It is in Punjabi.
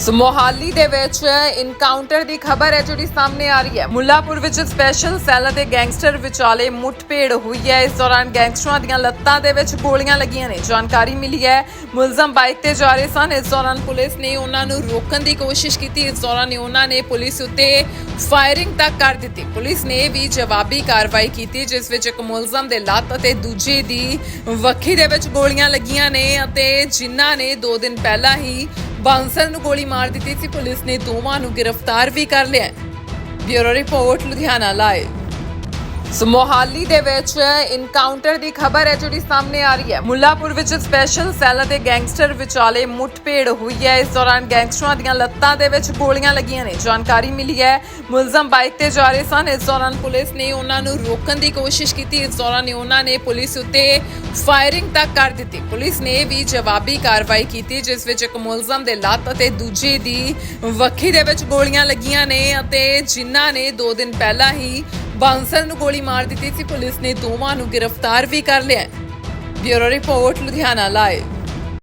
ਸੋ ਮੋਹਾਲੀ ਦੇ ਵਿੱਚ ਇਨਕਾਊਂਟਰ ਦੀ ਖਬਰ ਹੈ ਜਿਹੜੀ ਸਾਹਮਣੇ ਆ ਰਹੀ ਹੈ। ਮੁੱਲਾਪੁਰ ਵਿੱਚ ਸਪੈਸ਼ਲ ਸੈੱਲ ਅਤੇ ਗੈਂਗਸਟਰ ਵਿਚਾਲੇ ਮੁੱਠਭੇੜ ਹੋਈ ਹੈ। ਇਸ ਦੌਰਾਨ ਗੈਂਗਸਟਰਾਂ ਦੀਆਂ ਲੱਤਾਂ ਦੇ ਵਿੱਚ ਗੋਲੀਆਂ ਲੱਗੀਆਂ ਨੇ। ਜਾਣਕਾਰੀ ਮਿਲੀ ਹੈ, ਮੁਲਜ਼ਮ ਬਾਈਕ ਤੇ ਜਾ ਰਹੇ ਸਨ। ਇਸ ਦੌਰਾਨ ਪੁਲਿਸ ਨੇ ਉਹਨਾਂ ਨੂੰ ਰੋਕਣ ਦੀ ਕੋਸ਼ਿਸ਼ ਕੀਤੀ। ਇਸ ਦੌਰਾਨ ਉਹਨਾਂ ਨੇ ਪੁਲਿਸ ਉੱਤੇ ਫਾਇਰਿੰਗ ਤੱਕ ਕਰ ਦਿੱਤੀ। ਪੁਲਿਸ ਨੇ ਵੀ ਜਵਾਬੀ ਕਾਰਵਾਈ ਕੀਤੀ, ਜਿਸ ਵਿੱਚ ਇੱਕ ਮੁਲਜ਼ਮ ਦੇ ਲੱਤ ਅਤੇ ਦੂਜੇ ਦੀ ਵੱਖੀ ਦੇ ਵਿੱਚ ਗੋਲੀਆਂ ਲੱਗੀਆਂ ਨੇ ਅਤੇ ਜਿਨ੍ਹਾਂ ਨੇ 2 ਦਿਨ ਪਹਿਲਾਂ ਹੀ ਬਾਂਸਰ ਨੂੰ ਗੋਲੀ ਮਾਰ ਦਿੱਤੀ ਸੀ, ਪੁਲਿਸ ਨੇ ਦੋਵਾਂ ਨੂੰ ਗ੍ਰਿਫਤਾਰ ਵੀ ਕਰ ਲਿਆ ਬਿਊਰੋ ਰਿਪੋਰਟ, ਲੁਧਿਆਣਾ ਲਾਈਵ। ਸੋ ਮੋਹਾਲੀ ਦੇ ਵਿੱਚ ਇਨਕਾਊਂਟਰ ਦੀ ਖਬਰ ਹੈ ਜਿਹੜੀ ਸਾਹਮਣੇ ਆ ਰਹੀ ਹੈ। ਮੁੱਲਾਪੁਰ ਵਿੱਚ ਸਪੈਸ਼ਲ ਸੈੱਲ ਅਤੇ ਗੈਂਗਸਟਰ ਵਿਚਾਲੇ ਮੁੱਠਭੇੜ ਹੋਈ ਹੈ। ਇਸ ਦੌਰਾਨ ਗੈਂਗਸਟਰਾਂ ਦੀਆਂ ਲੱਤਾਂ ਦੇ ਵਿੱਚ ਗੋਲੀਆਂ ਲੱਗੀਆਂ ਨੇ। ਜਾਣਕਾਰੀ ਮਿਲੀ ਹੈ, ਮੁਲਜ਼ਮ ਬਾਈਕ ਤੇ ਜਾ ਰਹੇ ਸਨ। ਇਸ ਦੌਰਾਨ ਪੁਲਿਸ ਨੇ ਉਹਨਾਂ ਨੂੰ ਰੋਕਣ ਦੀ ਕੋਸ਼ਿਸ਼ ਕੀਤੀ। ਇਸ ਦੌਰਾਨ ਉਹਨਾਂ ਨੇ ਪੁਲਿਸ ਉੱਤੇ ਫਾਇਰਿੰਗ ਤੱਕ ਕਰ ਦਿੱਤੀ। ਪੁਲਿਸ ਨੇ ਵੀ ਜਵਾਬੀ ਕਾਰਵਾਈ ਕੀਤੀ, ਜਿਸ ਵਿੱਚ ਇੱਕ ਮੁਲਜ਼ਮ ਦੇ ਲੱਤ ਅਤੇ ਦੂਜੇ ਦੀ ਵੱਖੀ ਦੇ ਵਿੱਚ ਗੋਲੀਆਂ ਲੱਗੀਆਂ ਨੇ ਅਤੇ ਜਿਨ੍ਹਾਂ ਨੇ 2 ਦਿਨ ਪਹਿਲਾਂ ਹੀ ਬਾਂਸਲ ਨੂੰ ਗੋਲੀ ਮਾਰ ਦਿੱਤੀ ਸੀ। ਪੁਲਿਸ ਨੇ ਦੋਵਾਂ ਨੂੰ ਗ੍ਰਿਫਤਾਰ ਵੀ ਕਰ ਲਿਆ ਬਿਊਰੋ ਰਿਪੋਰਟ, ਲੁਧਿਆਣਾ ਲਾਈਵ